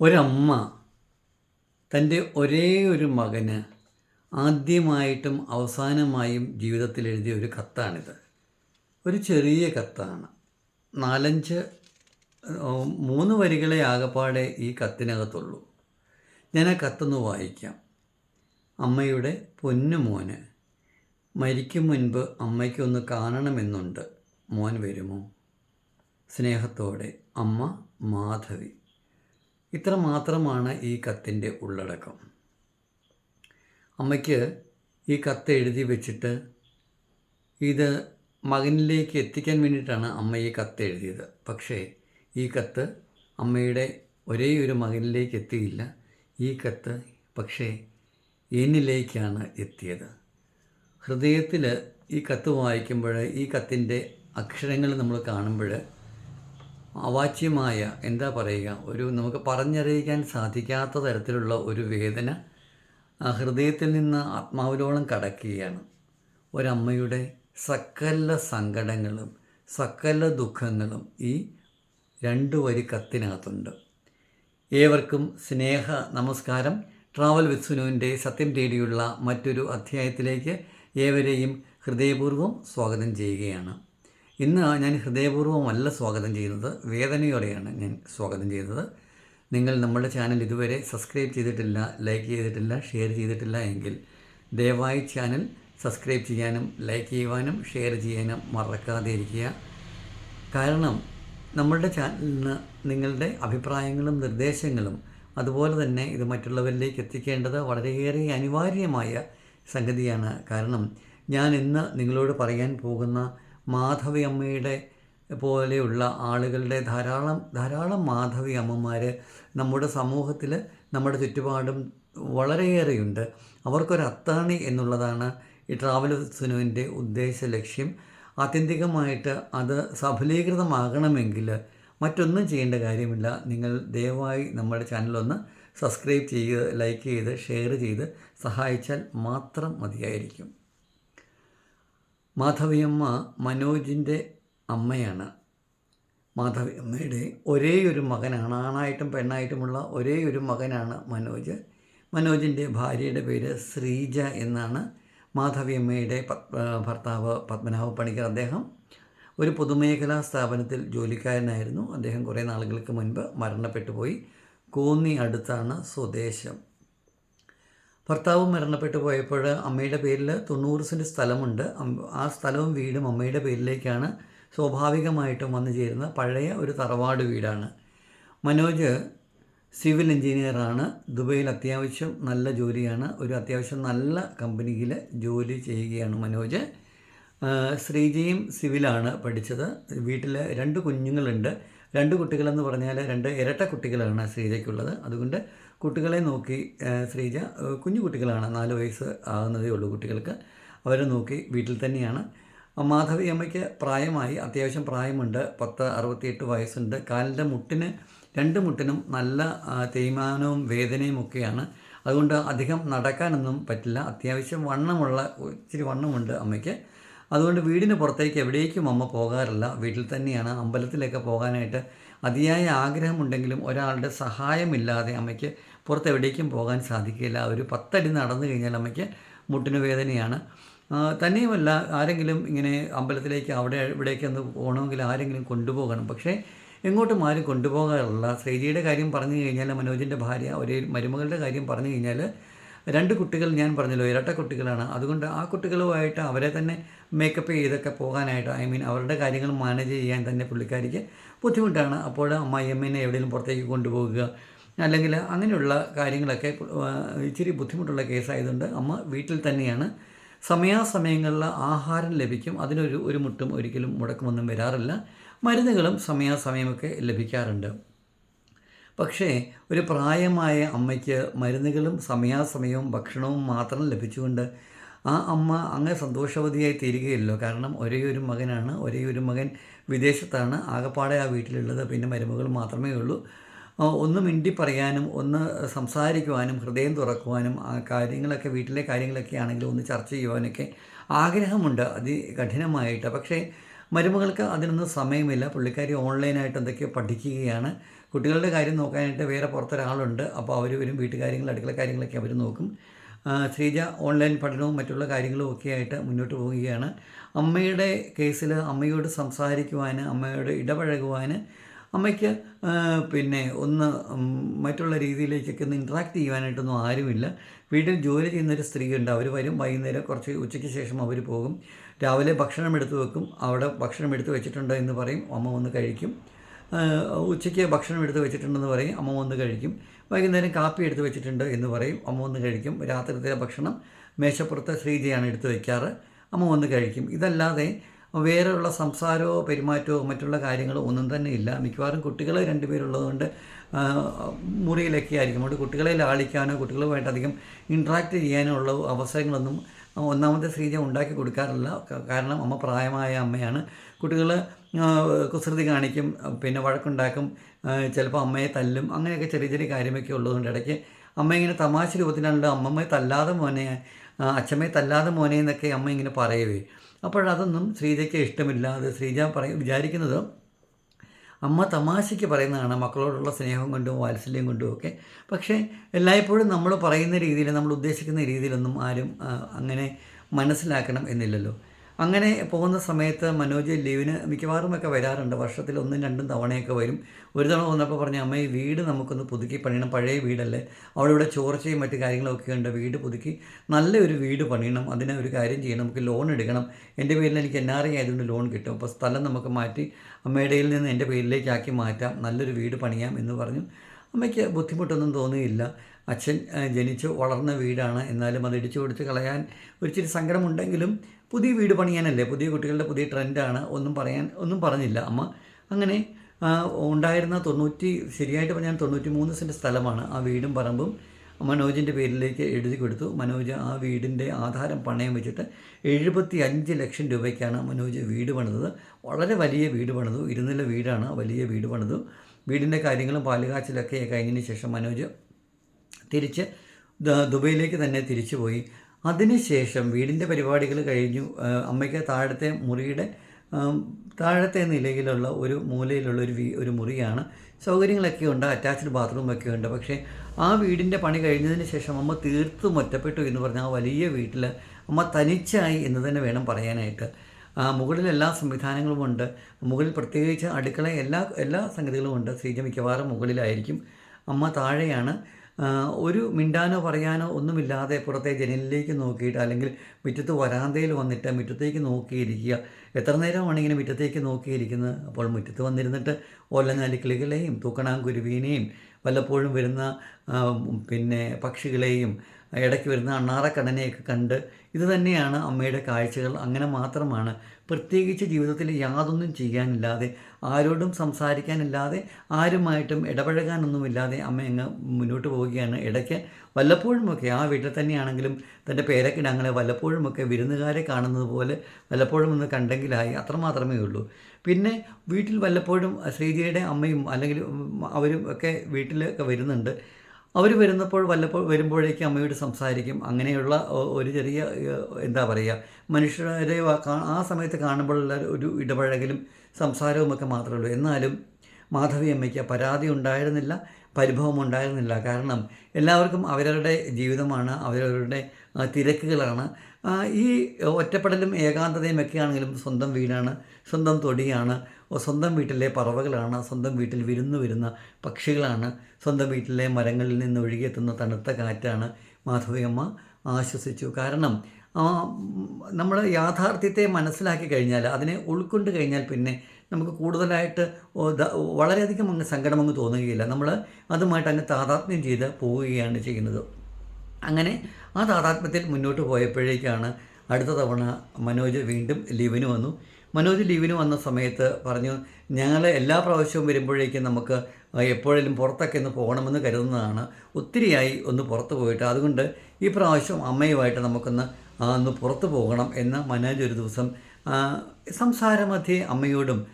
ഒരമ്മ തന്റെ ഒരേ ഒരു മകന് ആദ്യമായിട്ടും അവസാനമായും ജീവിതത്തിൽ എഴുതിയ ഒരു കത്താണിത്. ഒരു ചെറിയ കത്താണ്. നാലഞ്ച് മൂന്ന് വരികളെ ആകപ്പാടെ ഈ കത്തിനകത്തുള്ളൂ. ഞാൻ ആ കത്തൊന്ന് വായിക്കാം. അമ്മയുടെ പൊന്നുമോന് മരിക്കും മുൻപ് അമ്മയ്ക്കൊന്ന് കാണണമെന്നുണ്ട്. മോൻ വരുമോ? സ്നേഹത്തോടെ അമ്മ മാധവി. ഇത്ര മാത്രമാണ് ഈ കത്തിന്റെ ഉള്ളടക്കം. അമ്മയ്ക്ക് ഈ കത്ത് എഴുതി വെച്ചിട്ട് ഇത് മകനിലേക്ക് എത്തിക്കാൻ വേണ്ടിയിട്ടാണ് അമ്മ ഈ കത്ത് എഴുതിയത്. പക്ഷേ ഈ കത്ത് അമ്മയുടെ ഒരേ ഒരു മകനിലേക്ക് എത്തിയില്ല. ഈ കത്ത് പക്ഷേ എന്നിലേക്കാണ് എത്തിയത്. ഹൃദയത്തിൽ ഈ കത്ത് വായിക്കുമ്പോൾ ഈ കത്തിന്റെ അക്ഷരങ്ങൾ നമ്മൾ കാണുമ്പോൾ അവാച്യമായ എന്താ പറയുക ഒരു നമുക്ക് പറഞ്ഞറിയിക്കാൻ സാധിക്കാത്ത തരത്തിലുള്ള ഒരു വേദന ഹൃദയത്തിൽ നിന്ന് ആത്മാവിലോളം കടക്കുകയാണ്. ഒരമ്മയുടെ സകല സങ്കടങ്ങളും സകല ദുഃഖങ്ങളും ഈ രണ്ട് വരി കത്തിനകത്തുണ്ട്. ഏവർക്കും സ്നേഹ നമസ്കാരം. ട്രാവൽ വിത്ത് സുനുവിന്റെ സത്യം തേടിയുള്ള മറ്റൊരു അധ്യായത്തിലേക്ക് ഏവരെയും ഹൃദയപൂർവം സ്വാഗതം ചെയ്യുകയാണ്. ഇന്ന് ഞാൻ ഹൃദയപൂർവമല്ല സ്വാഗതം ചെയ്യുന്നത് വേദനയോടെയാണ് ഞാൻ സ്വാഗതം ചെയ്യുന്നത്. നിങ്ങൾ നമ്മുടെ ചാനൽ ഇതുവരെ സബ്സ്ക്രൈബ് ചെയ്തിട്ടില്ല ലൈക്ക് ചെയ്തിട്ടില്ല ഷെയർ ചെയ്തിട്ടില്ല എങ്കിൽ ദയവായി ചാനൽ സബ്സ്ക്രൈബ് ചെയ്യാനും ലൈക്ക് ചെയ്യുവാനും ഷെയർ ചെയ്യാനും മറക്കാതെ ഇരിക്കുക. കാരണം നമ്മളുടെ ചാനലിന് നിങ്ങളുടെ അഭിപ്രായങ്ങളും നിർദ്ദേശങ്ങളും അതുപോലെ തന്നെ ഇത് മറ്റുള്ളവരിലേക്ക് എത്തിക്കേണ്ടത് വളരെയേറെ അനിവാര്യമായ സംഗതിയാണ്. കാരണം ഞാൻ ഇന്ന് നിങ്ങളോട് പറയാൻ പോകുന്ന മാധവി അമ്മയുടെ പോലെയുള്ള ആളുകളുടെ ധാരാളം ധാരാളം മാധവി അമ്മമാർ നമ്മുടെ സമൂഹത്തിൽ നമ്മുടെ ചുറ്റുപാടും വളരെയേറെയുണ്ട്. അവർക്കൊരു അത്താണി എന്നുള്ളതാണ് ഈ ട്രാവൽ സുനുവിന്റെ ഉദ്ദേശ ലക്ഷ്യം. ആത്യന്തികമായിട്ട് അത് സഫലീകൃതമാകണമെങ്കിൽ മറ്റൊന്നും ചെയ്യേണ്ട കാര്യമില്ല. നിങ്ങൾ ദയവായി നമ്മുടെ ചാനലൊന്ന് സബ്സ്ക്രൈബ് ചെയ്ത് ലൈക്ക് ചെയ്ത് ഷെയർ ചെയ്ത് സഹായിച്ചാൽ മാത്രം മതിയായിരിക്കും. മാധവിയമ്മ മനോജിന്റെ അമ്മയാണ്. മാധവിയമ്മയുടെ ഒരേയൊരു ഒരേ ഒരു മകനാണ് ആണായിട്ടും പെണ്ണായിട്ടുമുള്ള ഒരേ ഒരു മകനാണ് മനോജ്. മനോജിന്റെ ഭാര്യയുടെ പേര് ശ്രീജ എന്നാണ് മാധവിയമ്മയുടെ ഭർത്താവ് പത്മനാഭ പണിക്കർ അദ്ദേഹം. ഒരു പൊതുമേഖലാ സ്ഥാപനത്തിൽ ജോലിക്കാരനായിരുന്നു. അദ്ദേഹം കുറേ നാളുകൾക്ക് മുൻപ് മരണപ്പെട്ടു പോയി കോന്നി അടുത്താണ് സ്വദേശം. ഭർത്താവ് മരണപ്പെട്ടു പോയപ്പോൾ അമ്മയുടെ പേരിൽ തൊണ്ണൂറ് സെന്റ് സ്ഥലമുണ്ട്. ആ സ്ഥലവും വീടും അമ്മയുടെ പേരിലേക്കാണ് സ്വാഭാവികമായിട്ടും വന്നു ചേരുന്ന പഴയ ഒരു തറവാട് വീടാണ്. മനോജ് സിവിൽ എഞ്ചിനീയറാണ്. ദുബൈയിൽ അത്യാവശ്യം നല്ല ജോലിയാണ്. ഒരു അത്യാവശ്യം നല്ല കമ്പനിയിൽ ജോലി ചെയ്യുകയാണ് മനോജ്. ശ്രീജയും സിവിലാണ് പഠിച്ചത്. വീട്ടിൽ രണ്ട് കുഞ്ഞുങ്ങളുണ്ട്. രണ്ട് കുട്ടികളെന്ന് പറഞ്ഞാൽ രണ്ട് ഇരട്ട കുട്ടികളാണ് ശ്രീജയ്ക്കുള്ളത്. അതുകൊണ്ട് കുട്ടികളെ നോക്കി ശ്രീജ കുഞ്ഞു കുട്ടികളാണ്. നാല് വയസ്സ് ആകുന്നതേ ഉള്ളൂ കുട്ടികൾക്ക്. അവരെ നോക്കി വീട്ടിൽ തന്നെയാണ്. മാധവി അമ്മയ്ക്ക് പ്രായമായി അത്യാവശ്യം പ്രായമുണ്ട്. പത്ത് അറുപത്തിയെട്ട് വയസ്സുണ്ട്. കാലിന്റെ മുട്ടിന് രണ്ട് മുട്ടിനും നല്ല തേയ്മാനവും വേദനയും ഒക്കെയാണ്. അതുകൊണ്ട് അധികം നടക്കാനൊന്നും പറ്റില്ല. അത്യാവശ്യം വണ്ണമുള്ള ഇച്ചിരി വണ്ണമുണ്ട് അമ്മയ്ക്ക്. അതുകൊണ്ട് വീടിന് പുറത്തേക്ക് എവിടേക്കും അമ്മ പോകാറില്ല. വീട്ടിൽ തന്നെയാണ്. അമ്പലത്തിലൊക്കെ പോകാനായിട്ട് അതിയായ ആഗ്രഹമുണ്ടെങ്കിലും ഒരാളുടെ സഹായമില്ലാതെ അമ്മയ്ക്ക് പുറത്ത് എവിടേക്കും പോകാൻ സാധിക്കില്ല. ഒരു പത്തടി നടന്നു കഴിഞ്ഞാൽ അമ്മയ്ക്ക് മുട്ടിന് വേദനയാണ്. തന്നെയുമല്ല ആരെങ്കിലും ഇങ്ങനെ അമ്പലത്തിലേക്ക് അവിടെ ഇവിടേക്ക് ഒന്ന് പോകണമെങ്കിൽ ആരെങ്കിലും കൊണ്ടുപോകണം. പക്ഷേ എങ്ങോട്ടും ആരും കൊണ്ടുപോകാറില്ല. ശ്രീജിയുടെ കാര്യം പറഞ്ഞു കഴിഞ്ഞാൽ മനോജിന്റെ ഭാര്യ ഒരേ മരുമകളുടെ കാര്യം പറഞ്ഞു കഴിഞ്ഞാൽ രണ്ട് കുട്ടികൾ ഞാൻ പറഞ്ഞല്ലോ ഇരട്ട കുട്ടികളാണ് അതുകൊണ്ട് ആ കുട്ടികളുമായിട്ട് അവരെ തന്നെ മേക്കപ്പ് ചെയ്തൊക്കെ പോകാനായിട്ട് ഐ മീൻ അവരുടെ കാര്യങ്ങൾ മാനേജ് ചെയ്യാൻ തന്നെ പുള്ളിക്കാരിക്ക് ബുദ്ധിമുട്ടാണ്. അപ്പോൾ അമ്മായിയമ്മേനെ എവിടെയെങ്കിലും പുറത്തേക്ക് കൊണ്ടുപോകുക അല്ലെങ്കിൽ അങ്ങനെയുള്ള കാര്യങ്ങളൊക്കെ ഇച്ചിരി ബുദ്ധിമുട്ടുള്ള കേസായതുകൊണ്ട് അമ്മ വീട്ടിൽ തന്നെയാണ്. സമയാസമയങ്ങളിൽ ആഹാരം ലഭിക്കും. അതിനൊരു ഒരു മുട്ടും ഒരിക്കലും മുടക്കമൊന്നും വരാറില്ല. മരുന്നുകളും സമയാസമയമൊക്കെ ലഭിക്കാറുണ്ട്. പക്ഷേ ഒരു പ്രായമായ അമ്മയ്ക്ക് മരുന്നുകളും സമയാസമയവും ഭക്ഷണവും മാത്രം ലഭിച്ചുകൊണ്ട് ആ അമ്മ അങ്ങനെ സന്തോഷവതിയായി തീരുകയല്ലോ. കാരണം ഒരേ ഒരു മകനാണ് ഒരേ ഒരു മകൻ വിദേശത്താണ്. ആകപ്പാടെ ആ വീട്ടിലുള്ളത്. പിന്നെ മരുമകൾ മാത്രമേ ഉള്ളൂ. ഒന്ന് മിണ്ടി പറയാനും ഒന്ന് സംസാരിക്കുവാനും ഹൃദയം തുറക്കുവാനും ആ കാര്യങ്ങളൊക്കെ വീട്ടിലെ കാര്യങ്ങളൊക്കെ ആണെങ്കിലും ഒന്ന് ചർച്ച ചെയ്യുവാനൊക്കെ ആഗ്രഹമുണ്ട്. അതികഠിനമായിട്ട് പക്ഷേ മരുമകൾക്ക് അതിനൊന്നും സമയമില്ല. പുള്ളിക്കാരി ഓൺലൈനായിട്ട് എന്തൊക്കെയോ പഠിക്കുകയാണ്. കുട്ടികളുടെ കാര്യം നോക്കാനായിട്ട് വേറെ പുറത്തൊരാളുണ്ട്. അപ്പോൾ അവർ വരും വീട്ടുകാര്യങ്ങൾ അടുക്കള കാര്യങ്ങളൊക്കെ അവർ നോക്കും. ശ്രീജ ഓൺലൈൻ പഠനവും മറ്റുള്ള കാര്യങ്ങളും ഒക്കെ ആയിട്ട് മുന്നോട്ട് പോവുകയാണ്. അമ്മയുടെ കേസിൽ അമ്മയോട് സംസാരിക്കുവാൻ അമ്മയോട് ഇടപഴകുവാൻ അമ്മയ്ക്ക് പിന്നെ ഒന്ന് മറ്റുള്ള രീതിയിലേക്കൊക്കെ ഒന്ന് ഇൻട്രാക്ട് ചെയ്യാനായിട്ടൊന്നും ആരുമില്ല. വീട്ടിൽ ജോലി ചെയ്യുന്നൊരു സ്ത്രീയുണ്ട്. അവർ വരും. വൈകുന്നേരം കുറച്ച് ഉച്ചയ്ക്ക് ശേഷം അവർ പോകും. രാവിലെ ഭക്ഷണം എടുത്ത് വെക്കും. അവിടെ ഭക്ഷണം എടുത്ത് വെച്ചിട്ടുണ്ട് എന്ന് പറയും. അമ്മ വന്ന് കഴിക്കും. ഉച്ചയ്ക്ക് ഭക്ഷണം എടുത്ത് വെച്ചിട്ടുണ്ടെന്ന് പറയും. അമ്മ വന്ന് കഴിക്കും. വൈകുന്നേരം കാപ്പി എടുത്ത് വെച്ചിട്ടുണ്ട് എന്ന് പറയും. അമ്മ വന്ന് കഴിക്കും. രാത്രിത്തെ ഭക്ഷണം മേശപ്പുറത്ത് ശ്രീജയാണ് എടുത്ത് വയ്ക്കാറ് അമ്മ വന്ന് കഴിക്കും. ഇതല്ലാതെ വേറെയുള്ള സംസാരമോ പെരുമാറ്റമോ മറ്റുള്ള കാര്യങ്ങളോ ഒന്നും തന്നെ ഇല്ല. മിക്കവാറും കുട്ടികൾ രണ്ടുപേരുള്ളതുകൊണ്ട് മുറിയിലൊക്കെ ആയിരിക്കും. അതുകൊണ്ട് കുട്ടികളെ ലാളിക്കാനോ കുട്ടികളുമായിട്ട് അധികം ഇൻട്രാക്ട് ചെയ്യാനോ ഉള്ള അവസരങ്ങളൊന്നും ഒന്നാമത്തെ ശ്രീജ ഉണ്ടാക്കി കൊടുക്കാറില്ല. കാരണം അമ്മ പ്രായമായ അമ്മയാണ്. കുട്ടികൾ കുസൃതി കാണിക്കും പിന്നെ വഴക്കുണ്ടാക്കും ചിലപ്പോൾ അമ്മയെ തല്ലും അങ്ങനെയൊക്കെ ചെറിയ ചെറിയ കാര്യമൊക്കെ ഉള്ളതുകൊണ്ട് ഇടയ്ക്ക് അമ്മ ഇങ്ങനെ തമാശ രൂപത്തിലാണല്ലോ അമ്മമ്മയെ തല്ലാതെ മോനെ അച്ഛമ്മയെ തല്ലാതെ മോനെ എന്നൊക്കെ അമ്മ ഇങ്ങനെ പറയുവേ. അപ്പോഴതൊന്നും ശ്രീജയ്ക്ക് ഇഷ്ടമില്ല. അത് ശ്രീജ പറയ വിചാരിക്കുന്നത് അമ്മ തമാശയ്ക്ക് പറയുന്നതാണ് മക്കളോടുള്ള സ്നേഹം കൊണ്ടും വാത്സല്യം കൊണ്ടും ഒക്കെ. പക്ഷേ എല്ലായ്പ്പോഴും നമ്മൾ പറയുന്ന രീതിയിൽ നമ്മൾ ഉദ്ദേശിക്കുന്ന രീതിയിലൊന്നും ആരും അങ്ങനെ മനസ്സിലാക്കണം എന്നില്ലല്ലോ. അങ്ങനെ പോകുന്ന സമയത്ത് മനോജ് ലീവിന് മിക്കവാറും ഒക്കെ വരാറുണ്ട്. വർഷത്തിൽ ഒന്നും രണ്ടും തവണയൊക്കെ വരും. ഒരു തവണ വന്നപ്പോൾ പറഞ്ഞു അമ്മ ഈ വീട് നമുക്കൊന്ന് പുതുക്കി പണിയണം. പഴയ വീടല്ലേ. അവിടെ ഇവിടെ ചോർച്ചയും മറ്റു കാര്യങ്ങളൊക്കെ ഉണ്ട്. വീട് പുതുക്കി നല്ലൊരു വീട് പണിയണം. അതിന് ഒരു കാര്യം ചെയ്യണം. നമുക്ക് ലോൺ എടുക്കണം. എന്റെ പേരിൽ എനിക്ക് എൻ ആർ ഐ ആയതുകൊണ്ട് ലോൺ കിട്ടും. അപ്പോൾ സ്ഥലം നമുക്ക് മാറ്റി അമ്മയുടെയിൽ നിന്ന് എന്റെ പേരിലേക്കാക്കി മാറ്റാം. നല്ലൊരു വീട് പണിയാം എന്ന് പറഞ്ഞു. അമ്മയ്ക്ക് ബുദ്ധിമുട്ടൊന്നും തോന്നിയില്ല. അച്ഛൻ ജനിച്ച് വളർന്ന വീടാണ്. എന്നാലും അത് ഇടിച്ചു കൊടുത്ത് കളയാൻ ഒരിച്ചിരി സങ്കടമുണ്ടെങ്കിലും പുതിയ വീട് പണിയാനല്ലേ? പുതിയ കുട്ടികളുടെ പുതിയ ട്രെൻഡാണ്. ഒന്നും പറയാൻ ഒന്നും പറഞ്ഞില്ല. അമ്മ അങ്ങനെ ഉണ്ടായിരുന്ന തൊണ്ണൂറ്റി ശരിയായിട്ട് പറഞ്ഞാൽ തൊണ്ണൂറ്റി മൂന്ന് സെന്റ് സ്ഥലമാണ് ആ വീടും പറമ്പും. മനോജിന്റെ പേരിലേക്ക് എഴുതി കൊടുത്തു. മനോജ് ആ വീടിന്റെ ആധാരം പണയം വെച്ചിട്ട് എഴുപത്തി അഞ്ച് ലക്ഷം രൂപയ്ക്കാണ് മനോജ് വീട് പണിതത്. വളരെ വലിയ വീട് പണിതു. ഇരുന്നില്ല വീടാണ് വലിയ വീട് പണിതു. വീടിന്റെ കാര്യങ്ങളും പാലുകാച്ചിലൊക്കെ കഴിഞ്ഞതിന് ശേഷം മനോജ് തിരിച്ച് ദുബൈയിലേക്ക് തന്നെ തിരിച്ചു പോയി അതിനുശേഷം വീടിന്റെ പരിപാടികൾ കഴിഞ്ഞു. അമ്മയ്ക്ക് താഴത്തെ മുറിയുടെ താഴത്തെ നിലയിലുള്ള ഒരു മൂലയിലുള്ള ഒരു വീ ഒരു മുറിയാണ്. സൗകര്യങ്ങളൊക്കെ ഉണ്ട് അറ്റാച്ച്ഡ് ബാത്റൂമൊക്കെ ഉണ്ട്. പക്ഷേ ആ വീടിന്റെ പണി കഴിഞ്ഞതിന് ശേഷം അമ്മ തീർത്തും ഒറ്റപ്പെട്ടു എന്ന് പറഞ്ഞ ആ വലിയ വീട്ടിൽ അമ്മ തനിച്ചായി എന്ന് തന്നെ വേണം പറയാനായിട്ട്. മുകളിൽ എല്ലാ സംവിധാനങ്ങളും ഉണ്ട്. മുകളിൽ പ്രത്യേകിച്ച് അടുക്കള എല്ലാ എല്ലാ സംഗതികളും ഉണ്ട്. ശ്രീജ മിക്കവാറും മുകളിലായിരിക്കും. അമ്മ താഴെയാണ്. ഒരു മിണ്ടാനോ പറയാനോ ഒന്നുമില്ലാതെ പുറത്തെ ജനലിലേക്ക് നോക്കിയിട്ട് അല്ലെങ്കിൽ മുറ്റത്ത് വരാന്തയിൽ വന്നിട്ട് മുറ്റത്തേക്ക് നോക്കിയിരിക്കുക. എത്ര നേരമാണ് ഇങ്ങനെ മുറ്റത്തേക്ക് നോക്കിയിരിക്കുന്നത്? അപ്പോൾ മുറ്റത്ത് വന്നിരുന്നിട്ട് ഓലഞ്ഞാലിക്കിളികളെയും തൂക്കണാങ്കുരുവീനെയും വല്ലപ്പോഴും വരുന്ന പിന്നെ പക്ഷികളെയും ഇടയ്ക്ക് വരുന്ന അണ്ണാറക്കണ്ണനെയൊക്കെ കണ്ട് ഇത് തന്നെയാണ് അമ്മയുടെ കാഴ്ചകൾ. അങ്ങനെ മാത്രമാണ് പ്രത്യേകിച്ച് ജീവിതത്തിൽ യാതൊന്നും ചെയ്യാനില്ലാതെ ആരോടും സംസാരിക്കാനില്ലാതെ ആരുമായിട്ടും ഇടപഴകാനൊന്നുമില്ലാതെ അമ്മ അങ്ങ് മുന്നോട്ട് പോവുകയാണ്. ഇടയ്ക്ക് വല്ലപ്പോഴുമൊക്കെ ആ വീട്ടിൽ തന്നെയാണെങ്കിലും തന്റെ പേരക്കിടങ്ങളെ വല്ലപ്പോഴുമൊക്കെ വിരുന്നുകാരെ കാണുന്നത് പോലെ വല്ലപ്പോഴും ഒന്ന് കണ്ടെങ്കിലായി അത്രമാത്രമേ ഉള്ളൂ. പിന്നെ വീട്ടിൽ വല്ലപ്പോഴും ശ്രീജയുടെ അമ്മയും അല്ലെങ്കിൽ അവരും ഒക്കെ വീട്ടിലൊക്കെ വരുന്നുണ്ട്. അവർ വരുന്നപ്പോൾ വല്ലപ്പോൾ വരുമ്പോഴേക്കും അമ്മയോട് സംസാരിക്കും. അങ്ങനെയുള്ള ഒരു ചെറിയ എന്താ പറയുക മനുഷ്യരെ ആ സമയത്ത് കാണുമ്പോഴുള്ള ഒരു ഇടപഴകലും സംസാരവും ഒക്കെ മാത്രമേ ഉള്ളൂ എന്നാലും മാധവി അമ്മയ്ക്ക് പരാതി ഉണ്ടായിരുന്നില്ല പരിഭവം ഉണ്ടായിരുന്നില്ല. കാരണം എല്ലാവർക്കും അവരവരുടെ ജീവിതമാണ് അവരവരുടെ തിരക്കുകളാണ്. ഈ ഒറ്റപ്പെടലും ഏകാന്തതയും ഒക്കെ ആണെങ്കിലും സ്വന്തം വീടാണ് സ്വന്തം തൊടിയാണ് സ്വന്തം വീട്ടിലെ പറവകളാണ് സ്വന്തം വീട്ടിൽ വിരുന്നു വരുന്ന പക്ഷികളാണ്. സ്വന്തം വീട്ടിലെ മരങ്ങളിൽ നിന്ന് ഒഴുകിയെത്തുന്ന തണുത്ത കാറ്റാണ് മാധവിയമ്മ ആശ്വസിച്ചു. കാരണം നമ്മൾ യാഥാർത്ഥ്യത്തെ മനസ്സിലാക്കി കഴിഞ്ഞാൽ അതിനെ ഉൾക്കൊണ്ട് കഴിഞ്ഞാൽ പിന്നെ നമുക്ക് കൂടുതലായിട്ട് വളരെയധികം അങ്ങ് സങ്കടം അങ്ങ് തോന്നുകയില്ല. നമ്മൾ അതുമായിട്ട് അങ്ങ് താതാത്മ്യം ചെയ്ത് പോവുകയാണ് ചെയ്യുന്നത്. അങ്ങനെ ആ താതാത്മ്യത്തിൽ മുന്നോട്ട് പോയപ്പോഴേക്കാണ് അടുത്ത തവണ മനോജ് വീണ്ടും ലീവിന് വന്നു. മനോജ് ലീവിന് വന്ന സമയത്ത് പറഞ്ഞു ഞങ്ങൾ എല്ലാ പ്രാവശ്യവും വരുമ്പോഴേക്കും നമുക്ക് എപ്പോഴേലും പുറത്തൊക്കെ ഒന്ന് പോകണമെന്ന് കരുതുന്നതാണ്. ഒത്തിരിയായി ഒന്ന് പുറത്ത് പോയിട്ട്. അതുകൊണ്ട് ഈ പ്രാവശ്യം അമ്മയുമായിട്ട് നമുക്കൊന്ന് ഒന്ന് പുറത്ത് പോകണം എന്ന് മനോജ് ഒരു ദിവസം സംസാരമധ്യേ അമ്മയോടും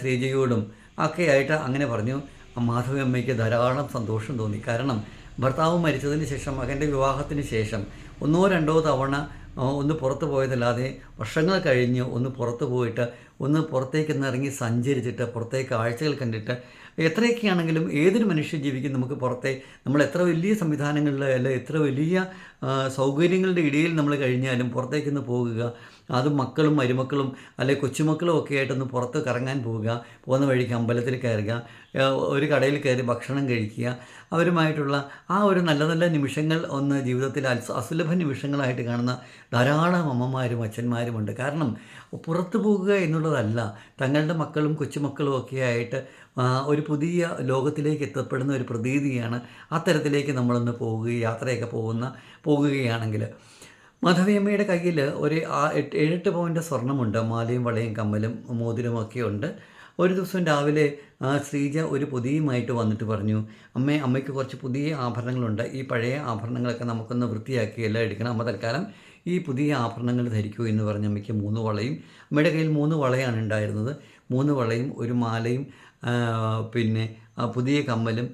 ശ്രീജയോടും ഒക്കെ ആയിട്ട് അങ്ങനെ പറഞ്ഞു മാധവി അമ്മയ്ക്ക് ധാരാളം സന്തോഷം തോന്നി. കാരണം ഭർത്താവ് മരിച്ചതിന് ശേഷം മകന്റെ വിവാഹത്തിന് ശേഷം ഒന്നോ രണ്ടോ തവണ ഒന്ന് പുറത്ത് പോയതല്ലാതെ വർഷങ്ങൾ കഴിഞ്ഞ് ഒന്ന് പുറത്ത് പോയിട്ട് ഒന്ന് പുറത്തേക്കൊന്ന് ഇറങ്ങി സഞ്ചരിച്ചിട്ട് പുറത്തെ കാഴ്ചകൾ കണ്ടിട്ട് എത്രയൊക്കെയാണെങ്കിലും ഏതൊരു മനുഷ്യ ജീവിക്കും നമുക്ക് പുറത്തെ നമ്മൾ എത്ര വലിയ സംവിധാനങ്ങളിൽ അല്ല എത്ര വലിയ സൗകര്യങ്ങളുടെ ഇടയിൽ നമ്മൾ കഴിഞ്ഞാലും പുറത്തേക്കൊന്ന് പോകുക. അതും മക്കളും മരുമക്കളും അല്ലെ കൊച്ചുമക്കളും ഒക്കെ ആയിട്ടൊന്ന് പുറത്ത് കറങ്ങാൻ പോവുക പോകുന്ന വഴിക്ക് അമ്പലത്തിൽ കയറുക ഒരു കടയിൽ കയറി ഭക്ഷണം കഴിക്കുക അവരുമായിട്ടുള്ള ആ ഒരു നല്ല നല്ല നിമിഷങ്ങൾ ഒന്ന് ജീവിതത്തിൽ അസുലഭ നിമിഷങ്ങളായിട്ട് കാണുന്ന ധാരാളം അമ്മമാരും അച്ഛന്മാരുമുണ്ട് കാരണം പുറത്തു പോകുക എന്നുള്ളതല്ല തങ്ങളുടെ മക്കളും കൊച്ചുമക്കളും ഒക്കെ ആയിട്ട് ഒരു പുതിയ ലോകത്തിലേക്ക് എത്തപ്പെടുന്ന ഒരു പ്രതീതിയാണ് അത്തരത്തിലേക്ക് നമ്മളൊന്ന് പോവുക യാത്രയൊക്കെ പോകുന്ന പോകുകയാണെങ്കിൽ. മാധവിയമ്മയുടെ കയ്യിൽ ഒരു ഏഴെട്ട് പവന്റെ സ്വർണമുണ്ട് മാലയും വളയും കമ്മലും മോതിരമൊക്കെ ഉണ്ട് ഒരു ദിവസം രാവിലെ ശ്രീജ ഒരു പുതിയുമായിട്ട് വന്നിട്ട് പറഞ്ഞു അമ്മേ അമ്മയ്ക്ക് കുറച്ച് പുതിയ ആഭരണങ്ങളുണ്ട്. ഈ പഴയ ആഭരണങ്ങളൊക്കെ നമുക്കൊന്ന് വൃത്തിയാക്കി എല്ലാം എടുക്കണം. അമ്മ തൽക്കാലം ഈ പുതിയ ആഭരണങ്ങൾ ധരിക്കൂ എന്ന് പറഞ്ഞ് അമ്മയ്ക്ക് മൂന്ന് വളയും അമ്മയുടെ കയ്യിൽ മൂന്ന് വളയാണ് ഉണ്ടായിരുന്നത്. മൂന്ന് വളയും ഒരു മാലയും പിന്നെ പുതിയ കമ്മലും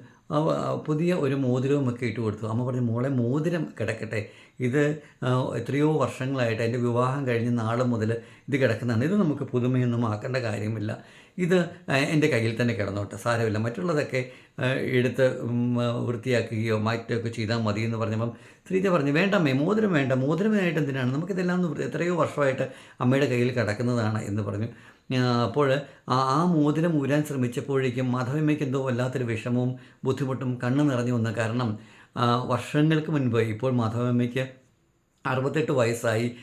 പുതിയ ഒരു മോതിരവും ഒക്കെ ഇട്ട് കൊടുത്തു. അമ്മ പറഞ്ഞു മോളെ മോതിരം കിടക്കട്ടെ. ഇത് എത്രയോ വർഷങ്ങളായിട്ട് എന്റെ വിവാഹം കഴിഞ്ഞ നാൾ മുതൽ ഇത് കിടക്കുന്നതാണ്. ഇത് നമുക്ക് പുതുമയൊന്നും ആക്കേണ്ട കാര്യമില്ല. ഇത് എന്റെ കയ്യിൽ തന്നെ കിടന്നോട്ടെ. സാരമില്ല. മറ്റുള്ളതൊക്കെ എടുത്ത് വൃത്തിയാക്കുകയോ മാറ്റുകയൊക്കെ ചെയ്താൽ മതി എന്ന് പറഞ്ഞപ്പം ശ്രീജ പറഞ്ഞു വേണ്ടമ്മേ മോതിരം വേണ്ട. മോതിരമായിട്ട് എന്തിനാണ്? നമുക്കിതെല്ലാം എത്രയോ വർഷമായിട്ട് അമ്മയുടെ കയ്യിൽ കിടക്കുന്നതാണ് എന്ന് പറഞ്ഞു. അപ്പോൾ ആ മോതിരം ഊരാൻ ശ്രമിച്ചപ്പോഴേക്കും മാധവിമ്മയ്ക്ക് എന്തോ വല്ലാത്തൊരു വിഷമവും ബുദ്ധിമുട്ടും കണ്ണു നിറഞ്ഞു വന്നു കാരണം വർഷങ്ങൾക്ക് മുൻപ് ഇപ്പോൾ മാധവമ്മയ്ക്ക് അറുപത്തെട്ട് വയസ്സായി.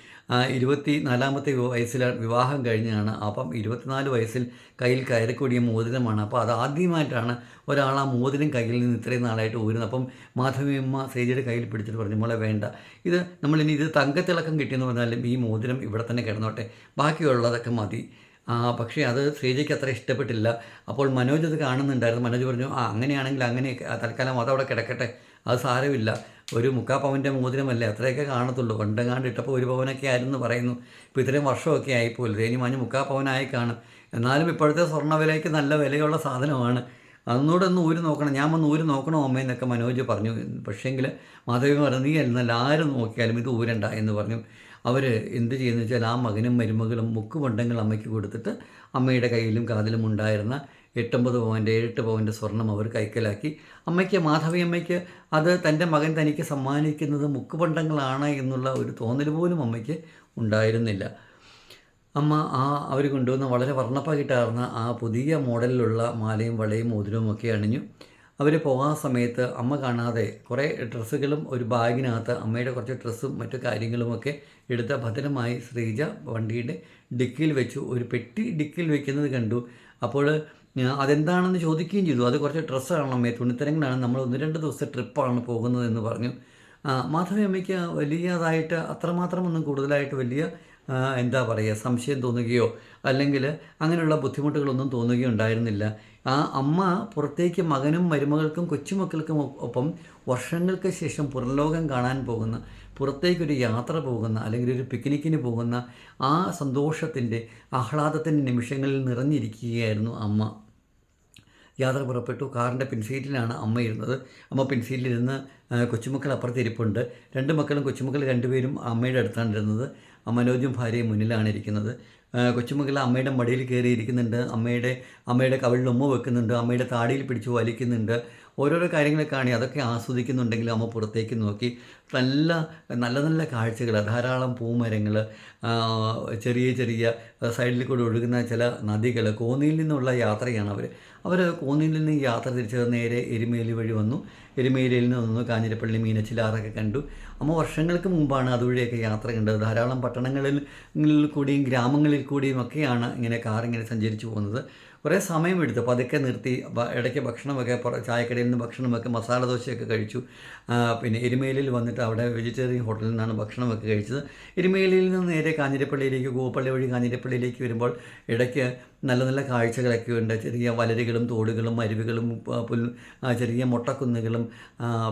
ഇരുപത്തി നാലാമത്തെ വയസ്സിലാണ് വിവാഹം കഴിഞ്ഞാണ്. അപ്പം ഇരുപത്തിനാല് വയസ്സിൽ കയ്യിൽ കയറിക്കൂടിയ മോതിരമാണ്. അപ്പോൾ അത് ആദ്യമായിട്ടാണ് ഒരാൾ ആ മോതിരം കയ്യിൽ നിന്ന് ഇത്രയും നാളായിട്ട് ഊരുന്നത്. അപ്പം മാധവിയമ്മ സേജിയുടെ കയ്യിൽ പിടിച്ചിട്ട് പറഞ്ഞു മോളെ വേണ്ട. ഇത് നമ്മളിനി ഇത് തങ്കത്തിളക്കം കിട്ടിയെന്ന് പറഞ്ഞാലും ഈ മോതിരം ഇവിടെ തന്നെ കിടന്നോട്ടെ. ബാക്കിയുള്ളതൊക്കെ മതി. പക്ഷേ അത് ശ്രീജയ്ക്ക് അത്ര ഇഷ്ടപ്പെട്ടില്ല. അപ്പോൾ മനോജ് അത് കാണുന്നുണ്ടായിരുന്നു. മനോജ് പറഞ്ഞു ആ അങ്ങനെയാണെങ്കിൽ അങ്ങനെ തൽക്കാലം അതവിടെ കിടക്കട്ടെ. അത് സാരമില്ല. ഒരു മുക്കാ പവന്റെ മോതിരമല്ലേ? അത്രയൊക്കെ കാണത്തുള്ളൂ. പണ്ടെങ്ങാണ്ട് ഇട്ടപ്പോൾ ഒരു പവനൊക്കെ ആയിരുന്നു പറയുന്നു. ഇപ്പോൾ ഇത്രയും വർഷമൊക്കെ ആയിപ്പോലും ഇനി മാഞ്ഞ് മുക്കാ പവനായി കാണും. എന്നാലും ഇപ്പോഴത്തെ സ്വർണ വിലയ്ക്ക് നല്ല വിലയുള്ള സാധനമാണ്. അന്നൂടെ ഒന്ന് ഊര് നോക്കണം. ഞാൻ വന്ന് ഊര് നോക്കണോ അമ്മയെന്നൊക്കെ മനോജ് പറഞ്ഞു. പക്ഷേങ്കിൽ മാധവി പറഞ്ഞു നീ അല്ല ആരും നോക്കിയാലും ഇത് ഊരണ്ട എന്ന് പറഞ്ഞു. അവർ എന്ത് ചെയ്യുന്നു വെച്ചാൽ ആ മകനും മരുമകളും മുക്കുപണ്ടങ്ങൾ അമ്മയ്ക്ക് കൊടുത്തിട്ട് അമ്മയുടെ കയ്യിലും കാതിലും ഉണ്ടായിരുന്ന എട്ടൊമ്പത് പവന്റെ ഏഴെട്ട് പവന്റെ സ്വർണം അവർ കൈക്കലാക്കി. അമ്മയ്ക്ക് മാധവി അമ്മയ്ക്ക് അത് തന്റെ മകൻ തനിക്ക് സമ്മാനിക്കുന്നത് മുക്കുപണ്ടങ്ങളാണ് എന്നുള്ള ഒരു തോന്നൽ പോലും അമ്മയ്ക്ക് ഉണ്ടായിരുന്നില്ല. അമ്മ ആ അവർ കൊണ്ടുവന്ന വളരെ വർണപ്പകിട്ടാർന്ന ആ പുതിയ മോഡലിലുള്ള മാലയും വളയും മോതിരവും ഒക്കെ അണിഞ്ഞു. അവർ പോകാൻ സമയത്ത് അമ്മ കാണാതെ കുറേ ഡ്രസ്സുകളും ഒരു ബാഗിനകത്ത് അമ്മയുടെ കുറച്ച് ഡ്രസ്സും മറ്റു കാര്യങ്ങളുമൊക്കെ എടുത്ത ഭദ്രമായി ശ്രീജ വണ്ടിയുടെ ഡിക്കിയിൽ വെച്ചു. ഒരു പെട്ടി ഡിക്കിയിൽ വെക്കുന്നത് കണ്ടു. അപ്പോൾ അതെന്താണെന്ന് ചോദിക്കുകയും ചെയ്തു. അത് കുറച്ച് ഡ്രസ്സാണ് അമ്മയെ തുണിത്തരങ്ങളാണ്. നമ്മൾ ഒന്ന് രണ്ട് ദിവസത്തെ ട്രിപ്പാണ് പോകുന്നതെന്ന് പറഞ്ഞു. മാധവി അമ്മയ്ക്ക് വലിയതായിട്ട് അത്രമാത്രം ഒന്നും കൂടുതലായിട്ട് വലിയ എന്താ പറയുക സംശയം തോന്നുകയോ അല്ലെങ്കിൽ അങ്ങനെയുള്ള ബുദ്ധിമുട്ടുകളൊന്നും തോന്നുകയോ ഉണ്ടായിരുന്നില്ല ആ അമ്മ പുറത്തേക്ക് മകനും മരുമകൾക്കും കൊച്ചുമക്കൾക്കും ഒപ്പം വർഷങ്ങൾക്ക് ശേഷം പുറംലോകം കാണാൻ പോകുന്ന പുറത്തേക്കൊരു യാത്ര പോകുന്ന അല്ലെങ്കിൽ ഒരു പിക്നിക്കിന് പോകുന്ന ആ സന്തോഷത്തിന്റെ ആഹ്ലാദത്തിന്റെ നിമിഷങ്ങളിൽ നിറഞ്ഞിരിക്കുകയായിരുന്നു അമ്മ. യാത്ര പുറപ്പെട്ടു. കാറിന്റെ പിൻസീറ്റിലാണ് അമ്മ ഇരുന്നത്. അമ്മ പിൻസീറ്റിലിരുന്ന് കൊച്ചുമക്കൾ അപ്പുറത്തിരിപ്പുണ്ട്. രണ്ട് മക്കളും കൊച്ചുമക്കൾ രണ്ടുപേരും അമ്മയുടെ അടുത്താണ് ഇരുന്നത്. അമ്മനോജും മനോജും ഭാര്യയും മുന്നിലാണ് ഇരിക്കുന്നത്. ആ, കൊച്ചുമക്കൾ അമ്മയുടെ മടിയിൽ കയറി ഇരിക്കുന്നുണ്ട്. അമ്മയുടെ അമ്മയുടെ കവിളിൽ ഉമ്മ വെക്കുന്നുണ്ട്. അമ്മയുടെ താടിയിൽ പിടിച്ച് വലിക്കുന്നുണ്ട്. ഓരോരോ കാര്യങ്ങളെ കാണി അതൊക്കെ ആസ്വദിക്കുന്നുണ്ടെങ്കിൽ അമ്മ പുറത്തേക്ക് നോക്കി. നല്ല നല്ല നല്ല കാഴ്ചകൾ ധാരാളം പൂമരങ്ങൾ ചെറിയ ചെറിയ സൈഡിൽ കൂടെ ഒഴുകുന്ന ചില നദികൾ കോന്നിയിൽ നിന്നുള്ള യാത്രയാണ് അവർ അവർ കോന്നിയിൽ നിന്ന് യാത്ര തിരിച്ചത് നേരെ എരുമേലി വഴി വന്നു. എരുമേലിയിൽ നിന്ന് കാഞ്ഞിരപ്പള്ളി മീനച്ചിലാറൊക്കെ കണ്ടു. അമ്മ വർഷങ്ങൾക്ക് മുമ്പാണ് അതുവഴിയൊക്കെ യാത്ര കണ്ടത്. ധാരാളം പട്ടണങ്ങളിൽ കൂടിയും ഗ്രാമങ്ങളിൽ കൂടിയും ഒക്കെയാണ് ഇങ്ങനെ കാർ ഇങ്ങനെ സഞ്ചരിച്ചു പോകുന്നത്. കുറേ സമയമെടുത്തു. പതുക്കെ നിർത്തി. ഇടയ്ക്ക് ഭക്ഷണമൊക്കെ ചായക്കടയിൽ നിന്ന് ഭക്ഷണമൊക്കെ മസാല ദോശയൊക്കെ കഴിച്ചു. പിന്നെ എരുമേലിയിൽ വന്നിട്ട് അവിടെ വെജിറ്റേറിയൻ ഹോട്ടലിൽ നിന്നാണ് ഭക്ഷണമൊക്കെ കഴിച്ചത്. എരുമേലിയിൽ നിന്ന് നേരെ കാഞ്ഞിരപ്പള്ളിയിലേക്ക് കൂപ്പള്ളി വഴി കാഞ്ഞിരപ്പള്ളിയിലേക്ക് വരുമ്പോൾ ഇടയ്ക്ക് നല്ല നല്ല കാഴ്ചകളൊക്കെ ഉണ്ട്. ചെറിയ വലരുകളും തോടുകളും അരുവികളും പുൽ ചെറിയ മുട്ടക്കുന്നുകളും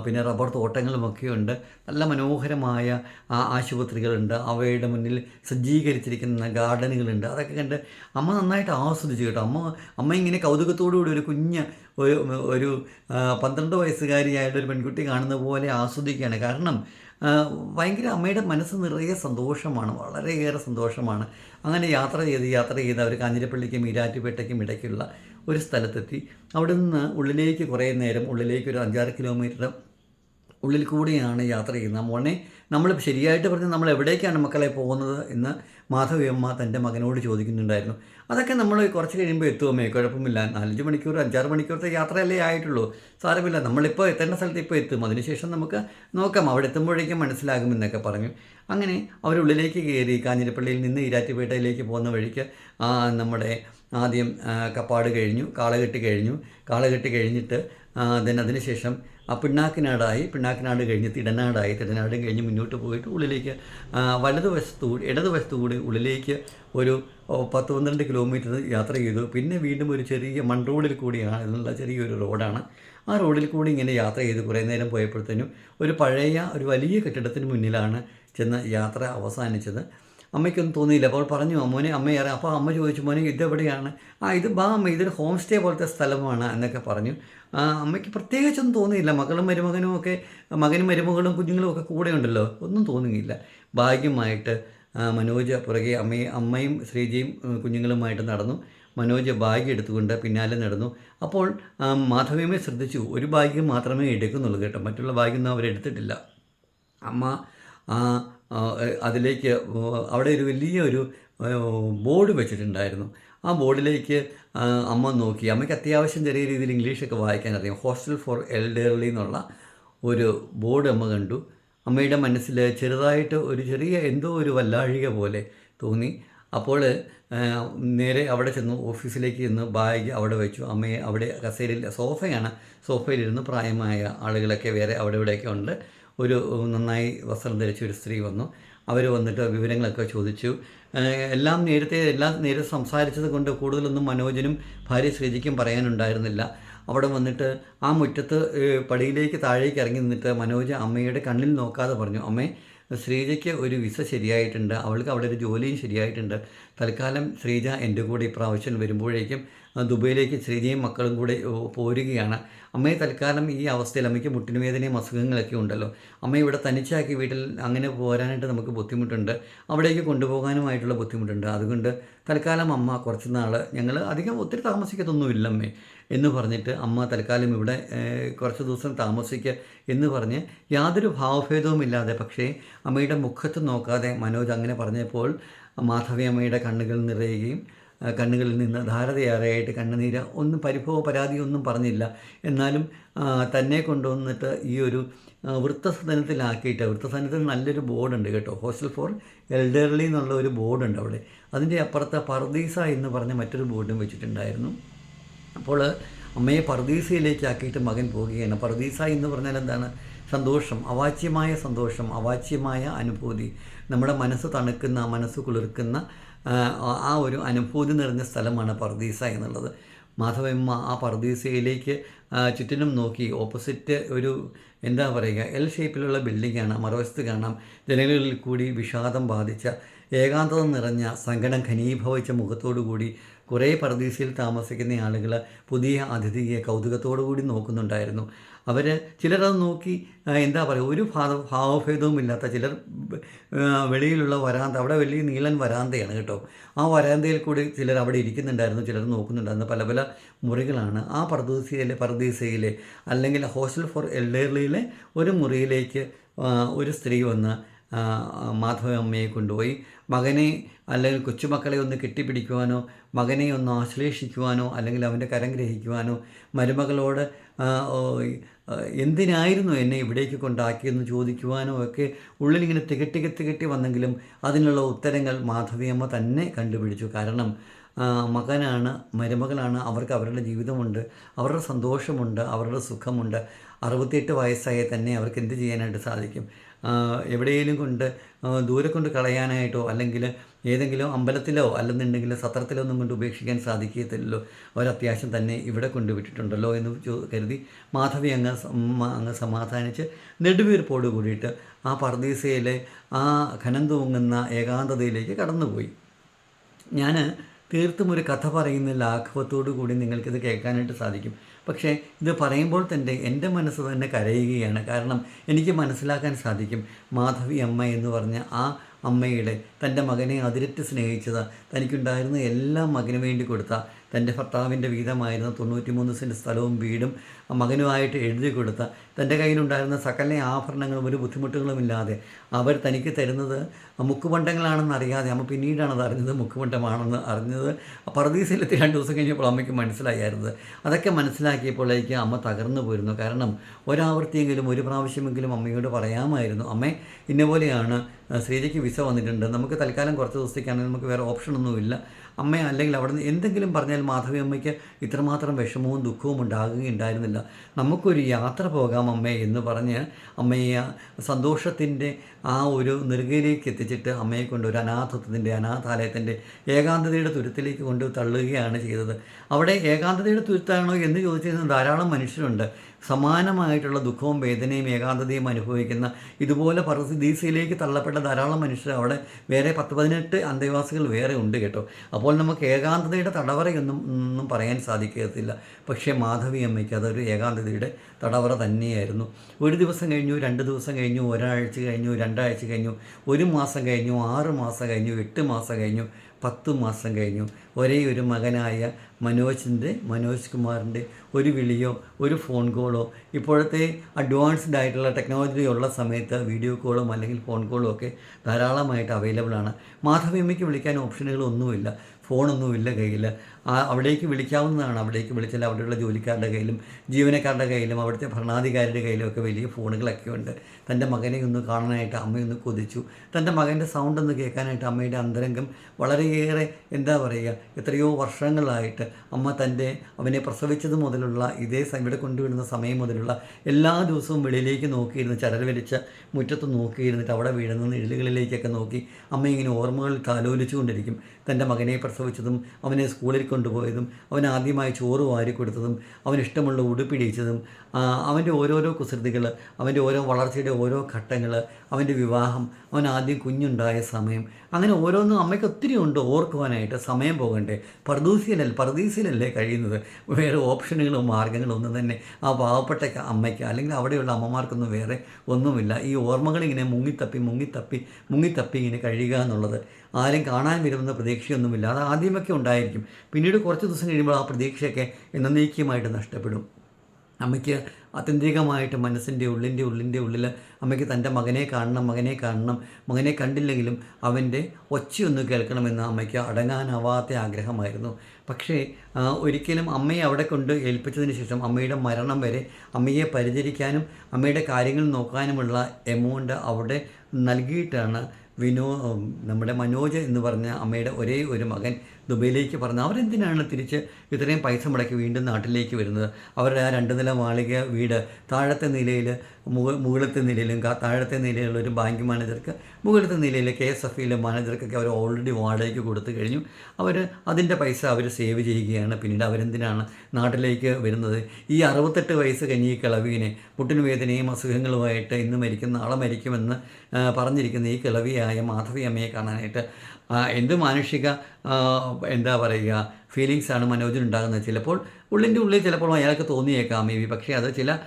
പിന്നെ റബ്ബർ തോട്ടങ്ങളും ഒക്കെ ഉണ്ട്. നല്ല മനോഹരമായ ആശുപത്രികളുണ്ട്. അവയുടെ മുന്നിൽ സജ്ജീകരിച്ചിരിക്കുന്ന ഗാർഡനുകളുണ്ട്. അതൊക്കെ കണ്ട് അമ്മ നന്നായിട്ട് ആസ്വദിച്ചു കേട്ടോ. അമ്മ അമ്മ ഇങ്ങനെ കൗതുകത്തോടുകൂടി ഒരു കുഞ്ഞ് ഒരു ഒരു പന്ത്രണ്ട് വയസ്സുകാരിയായിട്ടൊരു പെൺകുട്ടി കാണുന്ന പോലെ ആസ്വദിക്കുകയാണ്. കാരണം ഭയങ്കര അമ്മയുടെ മനസ്സ് നിറയെ സന്തോഷമാണ്. വളരെയേറെ സന്തോഷമാണ്. അങ്ങനെ യാത്ര ചെയ്ത് യാത്ര ചെയ്ത് അവർ കാഞ്ഞിരപ്പള്ളിക്കും ഈരാറ്റുപേട്ടയ്ക്കും ഇടയ്ക്കുള്ള ഒരു സ്ഥലത്തെത്തി. അവിടെ നിന്ന് ഉള്ളിലേക്ക് കുറേ നേരം ഉള്ളിലേക്ക് ഒരു അഞ്ചാറ് കിലോമീറ്റർ ഉള്ളിൽ കൂടിയാണ് യാത്ര ചെയ്യുന്നത്. മോനെ നമ്മൾ ശരിയായിട്ട് പറഞ്ഞ് നമ്മൾ എവിടേക്കാണ് മക്കളെ പോകുന്നത് എന്ന് മാധവിയമ്മ തന്റെ മകനോട് ചോദിക്കുന്നുണ്ടായിരുന്നു. അതൊക്കെ നമ്മൾ കുറച്ച് കഴിയുമ്പോൾ എത്തുമേ കുഴപ്പമില്ല. നാലഞ്ച് മണിക്കൂർ അഞ്ചാറ് മണിക്കൂറത്തെ യാത്രയല്ലേ ആയിട്ടുള്ളൂ. സാരമില്ല. നമ്മളിപ്പോൾ എത്തേണ്ട സ്ഥലത്ത് ഇപ്പോൾ എത്തും. അതിനുശേഷം നമുക്ക് നോക്കാം. അവിടെ എത്തുമ്പോഴേക്കും മനസ്സിലാകുമെന്നൊക്കെ പറഞ്ഞു. അങ്ങനെ അവരുള്ളിലേക്ക് കയറി കാഞ്ഞിരപ്പള്ളിയിൽ നിന്ന് ഈരാറ്റുപേട്ടയിലേക്ക് പോകുന്ന വഴിക്ക് നമ്മുടെ ആദ്യം കപ്പാട് കഴിഞ്ഞു കാളകെട്ട് കഴിഞ്ഞു. കാളകെട്ട് കഴിഞ്ഞിട്ട് ദെൻ അതിനുശേഷം ആ പിണ്ണാക്കിനാടായി പിണ്ണാക്കിനാട് കഴിഞ്ഞ് തിടനാടായി തിടനാടും കഴിഞ്ഞ് മുന്നോട്ട് പോയിട്ട് ഉള്ളിലേക്ക് വലതുവശത്തുകൂടി വലതുവശത്തു കൂടി ഇടതുവശത്തു കൂടി ഉള്ളിലേക്ക് ഒരു പത്ത് പന്ത്രണ്ട് കിലോമീറ്റർ യാത്ര ചെയ്തു. പിന്നെ വീണ്ടും ഒരു ചെറിയ മൺ റോഡിൽ കൂടിയാണ് എന്നുള്ള ചെറിയൊരു റോഡാണ്. ആ റോഡിൽ കൂടി ഇങ്ങനെ യാത്ര ചെയ്ത് കുറേ നേരം പോയപ്പോഴത്തേനും ഒരു പഴയ ഒരു വലിയ കെട്ടിടത്തിന് മുന്നിലാണ് ചെന്ന് യാത്ര അവസാനിച്ചത്. അമ്മയ്ക്കൊന്നും തോന്നിയില്ല. അപ്പോൾ പറഞ്ഞു മോനെ ഏറെ അപ്പോൾ അമ്മ ചോദിച്ചു മോനെ ഇതെവിടെയാണ്? ആ ഇത് ബാ അമ്മ ഇതൊരു ഹോം സ്റ്റേ പോലത്തെ സ്ഥലമാണ് എന്നൊക്കെ പറഞ്ഞു. അമ്മയ്ക്ക് പ്രത്യേകിച്ചൊന്നും തോന്നിയില്ല. മകളും മരുമകനും ഒക്കെ മകനും മരുമകളും കുഞ്ഞുങ്ങളും ഒക്കെ കൂടെ ഉണ്ടല്ലോ. ഒന്നും തോന്നുകയില്ല ഭാഗ്യമായിട്ട് മനോജ് പുറകെ അമ്മയും അമ്മയും ശ്രീജയും കുഞ്ഞുങ്ങളുമായിട്ട് നടന്നു. മനോജ് ബാഗ് എടുത്തുകൊണ്ട് പിന്നാലെ നടന്നു. അപ്പോൾ മാധവിയമ്മ ശ്രദ്ധിച്ചു. ഒരു ബാഗ് മാത്രമേ എടുക്കുന്നുള്ളൂ കേട്ടോ. മറ്റുള്ള ബാഗൊന്നും അവരെടുത്തിട്ടില്ല അമ്മ അതിലേക്ക് അവിടെ ഒരു വലിയ ഒരു ബോർഡ് വെച്ചിട്ടുണ്ടായിരുന്നു. ആ ബോർഡിലേക്ക് അമ്മ നോക്കി. അമ്മയ്ക്ക് അത്യാവശ്യം ചെറിയ രീതിയിൽ ഇംഗ്ലീഷൊക്കെ വായിക്കാൻ അറിയാം ഹോസ്റ്റൽ ഫോർ എൽഡേർലി എന്നുള്ള ഒരു ബോർഡ് അമ്മ കണ്ടു. അമ്മയുടെ മനസ്സിൽ ചെറുതായിട്ട് ഒരു ചെറിയ എന്തോ ഒരു വല്ലാഴിക പോലെ തോന്നി. അപ്പോൾ നേരെ അവിടെ ചെന്നു. ഓഫീസിലേക്ക് ചെന്ന് ബാഗ് അവിടെ വെച്ചു. അമ്മയെ അവിടെ കസേരയിൽ സോഫയാണ്. സോഫയിലിരുന്ന് പ്രായമായ ആളുകളൊക്കെ വേറെ അവിടെ ഇവിടെയൊക്കെ ഉണ്ട്. ഒരു നന്നായി വസ്ത്രം ധരിച്ച ഒരു സ്ത്രീ വന്നു. അവർ വന്നിട്ട് വിവരങ്ങളൊക്കെ ചോദിച്ചു. എല്ലാം നേരത്തെ എല്ലാം നേരെ സംസാരിച്ചത് കൊണ്ട് കൂടുതലൊന്നും മനോജനും ഭാര്യ ശ്രീജിക്കും പറയാനുണ്ടായിരുന്നില്ല. അവിടെ വന്നിട്ട് ആ മുറ്റത്ത് പടിയിലേക്ക് താഴേക്ക് ഇറങ്ങി നിന്നിട്ട് മനോജ് അമ്മയുടെ കണ്ണിൽ നോക്കാതെ പറഞ്ഞു അമ്മേ ശ്രീജയ്ക്ക് ഒരു വിസ ശരിയായിട്ടുണ്ട്. അവൾക്ക് അവിടെ ഒരു ജോലിയും ശരിയായിട്ടുണ്ട്. തൽക്കാലം ശ്രീജ എന്റെ കൂടെ ഇപ്രാവശ്യം വരുമ്പോഴേക്കും ദുബൈയിലേക്ക് ശ്രീജയും മക്കളും കൂടെ പോരുകയാണ്. അമ്മയെ തൽക്കാലം ഈ അവസ്ഥയിൽ അമ്മയ്ക്ക് മുട്ടിന് വേദനയും അസുഖങ്ങളൊക്കെ ഉണ്ടല്ലോ. അമ്മ ഇവിടെ തനിച്ചാക്കി വീട്ടിൽ അങ്ങനെ പോരാനായിട്ട് നമുക്ക് ബുദ്ധിമുട്ടുണ്ട്. അവിടേക്ക് കൊണ്ടുപോകാനുമായിട്ടുള്ള ബുദ്ധിമുട്ടുണ്ട്. അതുകൊണ്ട് തൽക്കാലം അമ്മ കുറച്ച് നാൾ ഞങ്ങൾ അധികം ഒത്തിരി താമസിക്കത്തൊന്നുമില്ല അമ്മേ എന്ന് പറഞ്ഞിട്ട് അമ്മ തൽക്കാലം ഇവിടെ കുറച്ച് ദിവസം താമസിക്കുക എന്ന് പറഞ്ഞ് യാതൊരു ഭാവഭേദവും ഇല്ലാതെ പക്ഷേ അമ്മയുടെ മുഖത്ത് നോക്കാതെ മനോജ് അങ്ങനെ പറഞ്ഞപ്പോൾ മാധവി അമ്മയുടെ കണ്ണുകൾ നിറയുകയും കണ്ണുകളിൽ നിന്ന് ധാരതയേറെയായിട്ട് കണ്ണുനീര് ഒന്നും പരിഭവ പരാതി ഒന്നും പറഞ്ഞില്ല. എന്നാലും തന്നെ കൊണ്ടുവന്നിട്ട് ഈ ഒരു വൃത്തസദനത്തിലാക്കിയിട്ട് വൃത്തസദനത്തിൽ നല്ലൊരു ബോർഡുണ്ട് കേട്ടോ. ഹോസ്റ്റൽ ഫോർ എൽഡർലി എന്നുള്ള ഒരു ബോർഡുണ്ട് അവിടെ. അതിന്റെ അപ്പുറത്ത് പർദീസ എന്ന് പറഞ്ഞ മറ്റൊരു ബോർഡും വെച്ചിട്ടുണ്ടായിരുന്നു. അപ്പോൾ അമ്മയെ പർദീസയിലേക്ക് ആക്കിയിട്ട് മകൻ പോവുകയാണ്. പർദീസ എന്ന് പറഞ്ഞാൽ എന്താണ്? സന്തോഷം അവാച്യമായ സന്തോഷം അവാച്യമായ അനുഭൂതി. നമ്മുടെ മനസ്സ് തണുക്കുന്ന മനസ്സ് കുളിർക്കുന്ന ആ, ഒരു അനുഭൂതി നിറഞ്ഞ സ്ഥലമാണ് പർദീസ എന്നുള്ളത്. മാധവമ്മ ആ പർദീസയിലേക്ക് ചുറ്റിനും നോക്കി ഓപ്പോസിറ്റ് ഒരു എന്താ പറയുക എൽ ഷേപ്പിലുള്ള ബിൽഡിംഗ് കാണാം മറുവശത്ത് കാണാം ജനലുകളിൽ കൂടി വിഷാദം ബാധിച്ച ഏകാന്തത നിറഞ്ഞ സങ്കടം ഘനീഭവിച്ച മുഖത്തോടു കൂടി കുറേ പർദീസയിൽ താമസിക്കുന്ന ആളുകൾ പുതിയ അതിഥിയെ കൗതുകത്തോടു കൂടി നോക്കുന്നുണ്ടായിരുന്നു. അവർ ചിലരത് നോക്കി എന്താ പറയുക ഒരു ഭാവ ഭാവഭേദവും ഇല്ലാത്ത ചിലർ വെളിയിലുള്ള വരാന്ത അവിടെ വലിയ നീളൻ വരാന്തയാണ് കേട്ടോ. ആ വരാന്തയിൽ കൂടി ചിലർ അവിടെ ഇരിക്കുന്നുണ്ടായിരുന്നു ചിലർ നോക്കുന്നുണ്ടായിരുന്നു പല പല മുറികളാണ്. ആ പർദീസയിലെ പർദീസയിലെ അല്ലെങ്കിൽ ഹോസ്റ്റൽ ഫോർ എൽഡേർലിയിലെ ഒരു മുറിയിലേക്ക് ഒരു സ്ത്രീ വന്ന് മാധവമ്മയെ കൊണ്ടുപോയി. മകനെ അല്ലെങ്കിൽ കൊച്ചുമക്കളെ ഒന്ന് കെട്ടിപ്പിടിക്കുവാനോ മകനെ ഒന്ന് ആശ്ലേഷിക്കുവാനോ അല്ലെങ്കിൽ അവന്റെ കരം ഗ്രഹിക്കുവാനോ മരുമകളോട് എന്തിനായിരുന്നു എന്നെ ഇവിടേക്ക് കൊണ്ടാക്കിയെന്ന് ചോദിക്കുവാനോ ഒക്കെ ഉള്ളിലിങ്ങനെ തികട്ടി തികട്ടി വന്നെങ്കിലും അതിനുള്ള ഉത്തരങ്ങൾ മാധവിയമ്മ തന്നെ കണ്ടുപിടിച്ചു. കാരണം മകനാണ് മരുമകളാണ് അവർക്ക് അവരുടെ ജീവിതമുണ്ട് അവരുടെ സന്തോഷമുണ്ട് അവരുടെ സുഖമുണ്ട്. അറുപത്തിയെട്ട് വയസ്സായേ തന്നെ അവർക്ക് എന്ത് ചെയ്യാനായിട്ട് സാധിക്കും? എവിടെയെങ്കിലും കൊണ്ട് ദൂരെ കൊണ്ട് കളയാനായിട്ടോ അല്ലെങ്കിൽ ഏതെങ്കിലും അമ്പലത്തിലോ അല്ലെന്നുണ്ടെങ്കിൽ സത്രത്തിലോ ഒന്നും കൊണ്ട് ഉപേക്ഷിക്കാൻ സാധിക്കത്തില്ലല്ലോ. ഒരത്യാവശ്യം തന്നെ ഇവിടെ കൊണ്ടുവിട്ടിട്ടുണ്ടല്ലോ എന്ന് കരുതി മാധവി അങ്ങ് അങ്ങ് സമാധാനിച്ച് നെടുവീർപ്പോട് കൂടിയിട്ട് ആ പർദീസയിലെ ആ ഖനം തൂങ്ങുന്ന ഏകാന്തതയിലേക്ക് കടന്നുപോയി. ഞാൻ തീർത്തും ഒരു കഥ പറയുന്ന ലാഘവത്തോടു കൂടി നിങ്ങൾക്കിത് കേൾക്കാനായിട്ട് സാധിക്കും. പക്ഷേ ഇത് പറയുമ്പോൾ തന്നെ എന്റെ മനസ്സ് തന്നെ കരയുകയാണ്. കാരണം എനിക്ക് മനസ്സിലാക്കാൻ സാധിക്കും മാധവി അമ്മ എന്ന് പറഞ്ഞ ആ അമ്മയുടെ തന്റെ മകനെ അതിരറ്റ് സ്നേഹിച്ചത്. തനിക്കുണ്ടായിരുന്ന എല്ലാം മകന് വേണ്ടി കൊടുത്ത തന്റെ ഭർത്താവിന്റെ വീതമായിരുന്ന തൊണ്ണൂറ്റിമൂന്ന് സെന്റ് സ്ഥലവും വീടും മകനുമായിട്ട് എഴുതി കൊടുത്ത തന്റെ കയ്യിലുണ്ടായിരുന്ന സകല ആഭരണങ്ങളും ഒരു ബുദ്ധിമുട്ടുകളുമില്ലാതെ അവർ തനിക്ക് തരുന്നത് മുക്കുപണ്ടങ്ങളാണെന്ന് അറിയാതെ അമ്മ പിന്നീടാണ് അത് അറിഞ്ഞത് മുക്കുപണ്ടമാണെന്ന് അറിഞ്ഞത്. പറദീസയിലെത്തി രണ്ട് ദിവസം കഴിഞ്ഞപ്പോൾ അമ്മയ്ക്ക് മനസ്സിലായിരുന്നത് അതൊക്കെ മനസ്സിലാക്കിയപ്പോഴേക്ക് അമ്മ തകർന്നു പോയിരുന്നു. കാരണം ഒരാവർത്തിയെങ്കിലും ഒരു പ്രാവശ്യമെങ്കിലും അമ്മയോട് പറയാമായിരുന്നു അമ്മേ ഇന്ന പോലെയാണ് ശ്രീജയ്ക്ക് വിസ വന്നിട്ടുണ്ട്. നമുക്ക് തൽക്കാലം കുറച്ച് ദിവസത്തേക്കാണെങ്കിൽ നമുക്ക് വേറെ ഓപ്ഷനൊന്നുമില്ല. അമ്മ അല്ലെങ്കിൽ അവിടെ നിന്ന് എന്തെങ്കിലും പറഞ്ഞാൽ മാധവി അമ്മയ്ക്ക് ഇത്രമാത്രം വിഷമവും ദുഃഖവും ഉണ്ടാകുകയുണ്ടായിരുന്നില്ല. നമുക്കൊരു യാത്ര പോകാം അമ്മേ എന്ന് പറഞ്ഞ് അമ്മയെ സന്തോഷത്തിന്റെ ആ ഒരു നെറുകയിലേക്ക് എത്തിച്ചിട്ട് അമ്മയെ കൊണ്ട് ഒരു അനാഥത്വത്തിന്റെ അനാഥാലയത്തിന്റെ ഏകാന്തതയുടെ തുരുത്തിലേക്ക് കൊണ്ട് തള്ളുകയാണ് ചെയ്തത്. അവിടെ ഏകാന്തതയുടെ തുരുത്താണോ എന്ന് ചോദിച്ചിരുന്ന ധാരാളം മനുഷ്യരുണ്ട്. സമാനമായിട്ടുള്ള ദുഃഖവും വേദനയും ഏകാന്തതയും അനുഭവിക്കുന്ന ഇതുപോലെ പരദീസയിലേക്ക് തള്ളപ്പെട്ട ധാരാളം മനുഷ്യർ അവിടെ വേറെ പത്ത് പതിനെട്ട് അന്തേവാസികൾ വേറെ ഉണ്ട് കേട്ടോ. അപ്പോൾ നമുക്ക് ഏകാന്തതയുടെ തടവറയൊന്നും ഒന്നും പറയാൻ സാധിക്കത്തില്ല. പക്ഷേ മാധവി അമ്മയ്ക്ക് അതൊരു ഏകാന്തതയുടെ തടവറ തന്നെയായിരുന്നു. ഒരു ദിവസം കഴിഞ്ഞു രണ്ട് ദിവസം കഴിഞ്ഞു ഒരാഴ്ച കഴിഞ്ഞു രണ്ടാഴ്ച കഴിഞ്ഞു ഒരു മാസം കഴിഞ്ഞു ആറ് മാസം കഴിഞ്ഞു എട്ട് മാസം കഴിഞ്ഞു പത്ത് മാസം കഴിഞ്ഞു. ഒരേ ഒരു മകനായ മനോജിന്റെ മനോജ് കുമാറിന്റെ ഒരു വിളിയോ ഒരു ഫോൺ കോളോ ഇപ്പോഴത്തെ അഡ്വാൻസ്ഡ് ആയിട്ടുള്ള ടെക്നോളജി ഉള്ള സമയത്ത് വീഡിയോ കോളും അല്ലെങ്കിൽ ഫോൺ കോളും ഒക്കെ ധാരാളമായിട്ട് അവൈലബിൾ ആണ്. മാധവിയമ്മയ്ക്ക് വിളിക്കാൻ ഓപ്ഷനുകളൊന്നുമില്ല ഫോണൊന്നുമില്ല കയ്യിൽ ആ അവിടേക്ക് വിളിക്കാവുന്നതാണ്. അവിടേക്ക് വിളിച്ചാൽ അവിടെയുള്ള ജോലിക്കാരുടെ കയ്യിലും ജീവനക്കാരുടെ കയ്യിലും അവിടുത്തെ ഭരണാധികാരിയുടെ കയ്യിലും ഒക്കെ വലിയ ഫോണുകളൊക്കെ ഉണ്ട്. തന്റെ മകനെ ഒന്ന് കാണാനായിട്ട് അമ്മയൊന്ന് കൊതിച്ചു. തന്റെ മകന്റെ സൗണ്ട് ഒന്ന് കേൾക്കാനായിട്ട് അമ്മയുടെ അന്തരംഗം വളരെയേറെ എന്താ പറയുക എത്രയോ വർഷങ്ങളായിട്ട് അമ്മ തന്റെ അവനെ പ്രസവിച്ചത് മുതലുള്ള ഇതേ ഇവിടെ കൊണ്ടുവിടുന്ന സമയം മുതലുള്ള എല്ലാ ദിവസവും വെളിയിലേക്ക് നോക്കിയിരുന്ന് ചരൽ വലിച്ച മുറ്റത്ത് നോക്കിയിരുന്നിട്ട് അവിടെ വീഴുന്ന നിഴലുകളിലേക്കൊക്കെ നോക്കി അമ്മ ഇങ്ങനെ ഓർമ്മകൾ താലോലിച്ചുകൊണ്ടിരിക്കും. തന്റെ മകനെ പ്രസവിച്ചതും അവനെ സ്കൂളിൽ കൊണ്ടുപോയതും അവൻ ആദ്യമായി ചോറ് വാരി കൊടുത്തതും അവനിഷ്ടമുള്ള ഉടുപ്പിടിച്ചതും അവന്റെ ഓരോരോ കുസൃതികൾ അവന്റെ ഓരോ വളർച്ചയുടെ ഓരോ ഘട്ടങ്ങൾ അവന്റെ വിവാഹം അവൻ ആദ്യം കുഞ്ഞുണ്ടായ സമയം അങ്ങനെ ഓരോന്നും അമ്മയ്ക്ക് ഒത്തിരി ഉണ്ട് ഓർക്കുവാനായിട്ട് സമയം പോകണ്ടേ. പർദൂസിയിലല്ല പർദീസിലല്ലേ കഴിയുന്നത്? വേറെ ഓപ്ഷനുകളോ മാർഗങ്ങളോ ഒന്നും തന്നെ ആ പാവപ്പെട്ട അമ്മയ്ക്ക് അല്ലെങ്കിൽ അവിടെയുള്ള അമ്മമാർക്കൊന്നും വേറെ ഒന്നുമില്ല. ഈ ഓർമ്മകളിങ്ങനെ മുങ്ങിത്തപ്പി മുങ്ങിത്തപ്പി മുങ്ങിത്തപ്പി ഇങ്ങനെ കഴിയുക എന്നുള്ളത്. ആരും കാണാൻ വരുമെന്ന പ്രതീക്ഷയൊന്നുമില്ല. അത് ആദ്യമൊക്കെ ഉണ്ടായിരിക്കും. പിന്നീട് കുറച്ച് ദിവസം കഴിയുമ്പോൾ ആ പ്രതീക്ഷയൊക്കെ എന്നേക്കുമായിട്ട് നഷ്ടപ്പെടും. അമ്മയ്ക്ക് ആത്യന്തികമായിട്ട് മനസ്സിന്റെ ഉള്ളിന്റെ ഉള്ളിന്റെ ഉള്ളിൽ അമ്മയ്ക്ക് തന്റെ മകനെ കാണണം മകനെ കാണണം മകനെ കണ്ടില്ലെങ്കിലും അവന്റെ ഒച്ചയൊന്ന് കേൾക്കണമെന്ന് അമ്മയ്ക്ക് അടങ്ങാനാവാത്ത ആഗ്രഹമായിരുന്നു. പക്ഷേ ഒരിക്കലും അമ്മയെ അവിടെ കൊണ്ട് ഏൽപ്പിച്ചതിന് ശേഷം അമ്മയുടെ മരണം വരെ അമ്മയെ പരിചരിക്കാനും അമ്മയുടെ കാര്യങ്ങൾ നോക്കാനുമുള്ള എമൗണ്ട് അവിടെ നൽകിയിട്ടാണ് വിനോ നമ്മുടെ മനോജ് എന്ന് പറഞ്ഞ അമ്മയുടെ ഒരേ ഒരു മകൻ ദുബൈയിലേക്ക് പറഞ്ഞു അവരെന്തിനാണ് തിരിച്ച് ഇത്രയും പൈസ മുടക്കി വീണ്ടും നാട്ടിലേക്ക് വരുന്നത്? അവരുടെ ആ രണ്ട് നില മാളിക വീട് താഴത്തെ നിലയിൽ മുകളത്തെ നിലയിലും താഴത്തെ നിലയിലുള്ള ഒരു ബാങ്ക് മാനേജർക്ക് മുകളിലത്തെ നിലയിൽ കെ എസ് എഫ് ഇയിലെ മാനേജർക്കൊക്കെ അവർ ഓൾറെഡി വാടകയ്ക്ക് കൊടുത്തു കഴിഞ്ഞു. അവർ അതിന്റെ പൈസ അവർ സേവ് ചെയ്യുകയാണ്. പിന്നീട് അവരെന്തിനാണ് നാട്ടിലേക്ക് വരുന്നത്? ഈ അറുപത്തെട്ട് വയസ്സ് കഴിഞ്ഞ ഈ കിളവിനെ മുട്ടിന് വേദനയും അസുഖങ്ങളുമായിട്ട് ഇന്ന് മരിക്കും നാളെ മരിക്കുമെന്ന് പറഞ്ഞിരിക്കുന്ന ഈ കിളവിയായ മാധവി അമ്മയെ കാണാനായിട്ട് എന്ത് മാനുഷിക എന്താ പറയുക ഫീലിങ്സാണ് മനോജിനുണ്ടാകുന്നത്? ചിലപ്പോൾ ഉള്ളിന്റെ ഉള്ളിൽ ചിലപ്പോൾ അയാൾക്ക് തോന്നിയേക്കാം മേ ബി. പക്ഷേ അത് ചില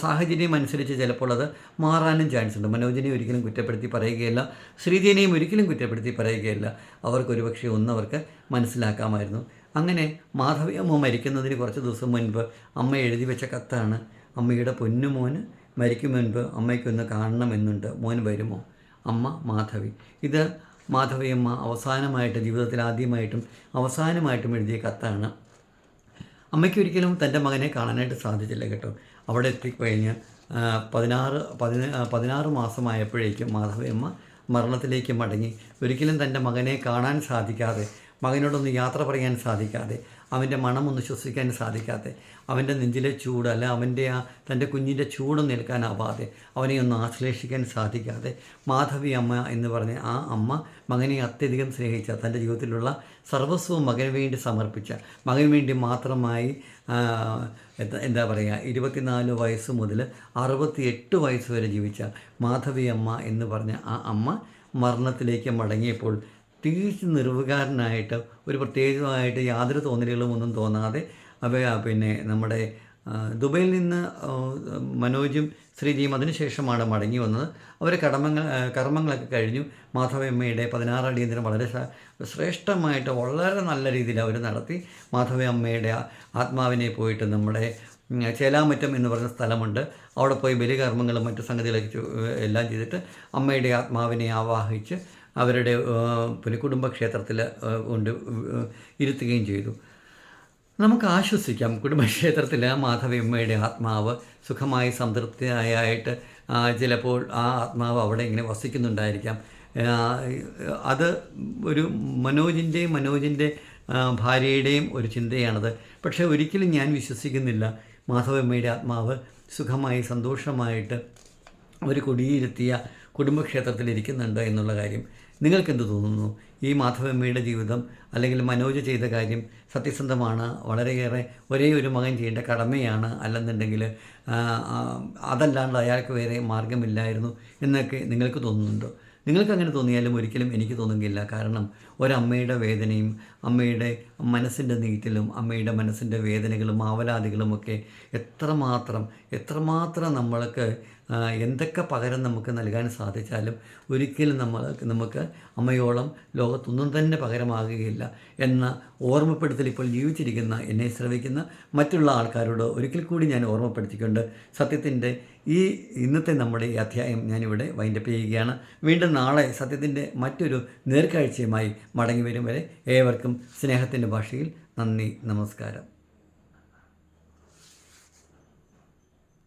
സാഹചര്യം അനുസരിച്ച് ചിലപ്പോൾ അത് മാറാനും ചാൻസ് ഉണ്ട്. മനോജിനെ ഒരിക്കലും കുറ്റപ്പെടുത്തി പറയുകയില്ല ശ്രീജനെയും ഒരിക്കലും കുറ്റപ്പെടുത്തി പറയുകയില്ല. അവർക്ക് പക്ഷേ ഒന്ന് അവർക്ക് മനസ്സിലാക്കാമായിരുന്നു. അങ്ങനെ മാധവി അമ്മ മരിക്കുന്നതിന് കുറച്ച് ദിവസം മുൻപ് അമ്മ എഴുതി വെച്ച കത്താണ് അമ്മയുടെ പൊന്നുമോന് മരിക്കും മുൻപ് അമ്മയ്ക്കൊന്ന് കാണണമെന്നുണ്ട്. മോൻ വരുമോ? അമ്മ മാധവി. ഇത് മാധവിയമ്മ അവസാനമായിട്ട് ജീവിതത്തിൽ ആദ്യമായിട്ടും അവസാനമായിട്ടും എഴുതിയ കത്താണ്. അമ്മയ്ക്ക് ഒരിക്കലും തന്റെ മകനെ കാണാനായിട്ട് സാധിച്ചില്ല കേട്ടോ. അവിടെ എത്തിക്കഴിഞ്ഞ് പതിനാറ് പതിന പതിനാറ് മാസമായപ്പോഴേക്കും മാധവിയമ്മ മരണത്തിലേക്ക് മടങ്ങി. ഒരിക്കലും തന്റെ മകനെ കാണാൻ സാധിക്കാതെ മകനോടൊന്ന് യാത്ര പറയാൻ സാധിക്കാതെ അവന്റെ മണമൊന്ന് ശ്വസിക്കാൻ സാധിക്കാതെ അവന്റെ നെഞ്ചിലെ ചൂട് അല്ല അവന്റെ ആ തന്റെ കുഞ്ഞിന്റെ ചൂട് നിൽക്കാനാവാതെ അവനെ ഒന്ന് ആശ്ലേഷിക്കാൻ സാധിക്കാതെ മാധവി അമ്മ എന്ന് പറഞ്ഞ ആ അമ്മ മകനെ അത്യധികം സ്നേഹിച്ച തന്റെ ജീവിതത്തിലുള്ള സർവസ്വവും മകന് വേണ്ടി സമർപ്പിച്ച മകന് വേണ്ടി മാത്രമായി എന്താ പറയുക ഇരുപത്തിനാല് വയസ്സ് മുതൽ അറുപത്തിയെട്ട് വയസ്സ് വരെ ജീവിച്ച മാധവി അമ്മ എന്ന് പറഞ്ഞ ആ അമ്മ മരണത്തിലേക്ക് മടങ്ങിയപ്പോൾ തികച്ചും നിർവികാരനായിട്ട് ഒരു പ്രത്യേകമായിട്ട് യാതൊരു തോന്നലുകളും ഒന്നും തോന്നാതെ അവ പിന്നെ നമ്മുടെ ദുബൈയിൽ നിന്ന് മനോജും ശ്രീജിയും അതിനുശേഷമാണ് മടങ്ങി വന്നത്. അവർ കടമങ്ങൾ കർമ്മങ്ങളൊക്കെ കഴിഞ്ഞു. മാധവയമ്മയുടെ പതിനാറ് അടിയന്തരം വളരെ ശ്രേഷ്ഠമായിട്ട് വളരെ നല്ല രീതിയിൽ അവർ നടത്തി. മാധവയമ്മയുടെ ആത്മാവിനെ പോയിട്ട് നമ്മുടെ ചേലാമറ്റം എന്ന് പറഞ്ഞ സ്ഥലമുണ്ട്. അവിടെ പോയി ബലികർമ്മങ്ങളും മറ്റു സംഗതികളൊക്കെ എല്ലാം ചെയ്തിട്ട് അമ്മയുടെ ആത്മാവിനെ ആവാഹിച്ച് അവരുടെ ആ, ക്ഷേത്രത്തിൽ കൊണ്ട് ഇരുത്തുകയും ചെയ്തു. നമുക്ക് ആശ്വസിക്കാം. കുടുംബക്ഷേത്രത്തിൽ മാധവിയമ്മയുടെ ആത്മാവ് സുഖമായി സംതൃപ്തിയായിട്ട് ചിലപ്പോൾ ആ ആത്മാവ് അവിടെ ഇങ്ങനെ വസിക്കുന്നുണ്ടായിരിക്കാം. അത് ഒരു മനോജിന്റെയും മനോജിന്റെ ഭാര്യയുടെയും ഒരു ചിന്തയാണത്. പക്ഷേ ഒരിക്കലും ഞാൻ വിശ്വസിക്കുന്നില്ല. മാധവമ്മയുടെ ആത്മാവ് സുഖമായി സന്തോഷമായിട്ട് ഒരു കുടിയിരുത്തിയ കുടുംബക്ഷേത്രത്തിൽ ഇരിക്കുന്നുണ്ട് എന്നുള്ള കാര്യം. നിങ്ങൾക്കെന്ത് തോന്നുന്നു? ഈ മാധവമ്മയുടെ ജീവിതം അല്ലെങ്കിൽ മനോജ് ചെയ്ത കാര്യം സത്യസന്ധമാണ് വളരെയേറെ ഒരേ ഒരു മകൻ ചെയ്യേണ്ട കടമയാണ് അല്ലെന്നുണ്ടെങ്കിൽ അതല്ലാണ്ട് അയാൾക്ക് വേറെ മാർഗമില്ലായിരുന്നു എന്നൊക്കെ നിങ്ങൾക്ക് തോന്നുന്നുണ്ടോ? നിങ്ങൾക്ക് അങ്ങനെ തോന്നിയാലും ഒരിക്കലും എനിക്ക് തോന്നുകയില്ല. കാരണം ഒരമ്മയുടെ വേദനയും അമ്മയുടെ മനസ്സിന്റെ നീറ്റലും അമ്മയുടെ മനസ്സിന്റെ വേദനകളും ആവലാതികളും ഒക്കെ എത്രമാത്രം എത്രമാത്രം നമ്മൾക്ക് എന്തൊക്കെ പകരം നമുക്ക് നൽകാൻ സാധിച്ചാലും ഒരിക്കലും നമ്മൾ നമുക്ക് അമ്മയോളം ലോകത്തൊന്നും തന്നെ പകരമാകുകയില്ല എന്ന ഓർമ്മപ്പെടുത്തൽ ഇപ്പോൾ ജീവിച്ചിരിക്കുന്ന എന്നെ ശ്രവിക്കുന്ന മറ്റുള്ള ആൾക്കാരോട് ഒരിക്കൽ കൂടി ഞാൻ ഓർമ്മപ്പെടുത്തിക്കൊണ്ട് സത്യത്തിന്റെ ഈ ഇന്നത്തെ നമ്മുടെ ഈ അധ്യായം ഞാനിവിടെ വൈൻഡപ്പ് ചെയ്യുകയാണ്. വീണ്ടും നാളെ സത്യത്തിന്റെ മറ്റൊരു നേർക്കാഴ്ചയുമായി മടങ്ങി വരും വരെ ഏവർക്കും സ്നേഹത്തിന്റെ ഭാഷയിൽ നന്ദി നമസ്കാരം.